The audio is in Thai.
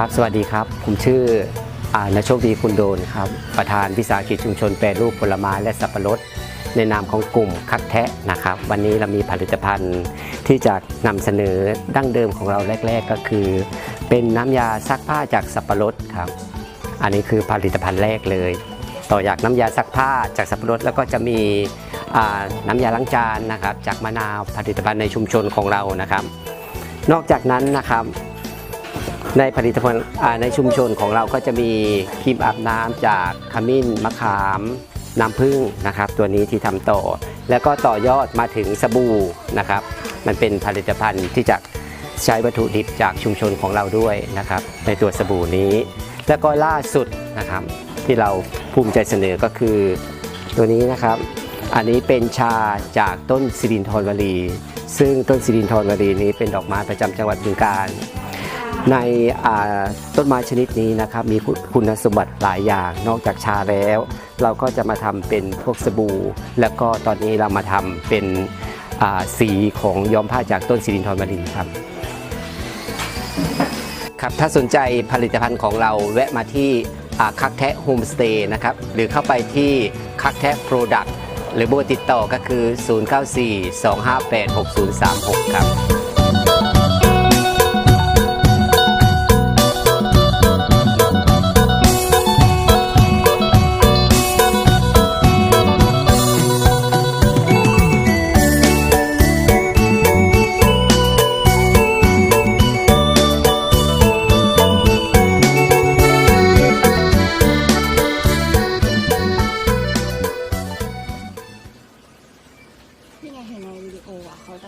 ครับสวัสดีครับ ผมชื่ออานโชคดีคุณโดนครับ ประธานวิสาหกิจชุมชนแปรรูปผลไม้และสับปะรด ในนามของกลุ่มคักแทะนะครับ วันนี้เรามีผลิตภัณฑ์ที่จะนำเสนอดั้งเดิมของเราแรก ๆ ก็คือ เป็นน้ำยาซักผ้าจากสับปะรดครับ อันนี้คือผลิตภัณฑ์แรกเลย ต่อจากน้ำยาซักผ้าจากสับปะรดแล้วก็จะมีน้ำยาล้างจานนะครับ จากมะนาวผลิตภัณฑ์ในชุมชนของเรานะครับ นอกจากนั้นนะครับ ในผลิตภัณฑ์ในชุมชนของเราก็จะมีครีมอาบน้ำจากขมิ้นมะขามน้ำผึ้งนะครับตัวนี้ที่ทำต่อ แล้วก็ต่อยอดมาถึงสบู่นะครับ มันเป็นผลิตภัณฑ์ที่จะใช้วัตถุดิบจากชุมชนของเราด้วยนะครับ ในตัวสบู่นี้ แล้วก็ล่าสุดนะครับ ที่เราภูมิใจเสนอก็คือ ตัวนี้นะครับ อันนี้เป็นชาจากต้นสิรินทรวลี ซึ่งต้นสิรินทรวลีนี้เป็นดอกไม้ประจำจังหวัดบึงกาฬ ในต้นไม้ชนิดนี้นะครับมีคุณสมบัติหลายอย่างนอกจากชาแล้ว เราก็จะมาทำเป็นพวกสบู่ แล้วก็ตอนนี้เรามาทำเป็นสีของย้อมผ้าจากต้นสิรินทรวลีครับครับถ้าสนใจผลิตภัณฑ์ของเราแวะมาที่คักแทะโฮมสเตย์นะครับหรือเข้าไปที่คักแทะโปรดักต์หรือเบอร์ติดต่อก็คือ 0942586036 ครับ 原来，我哇，好大。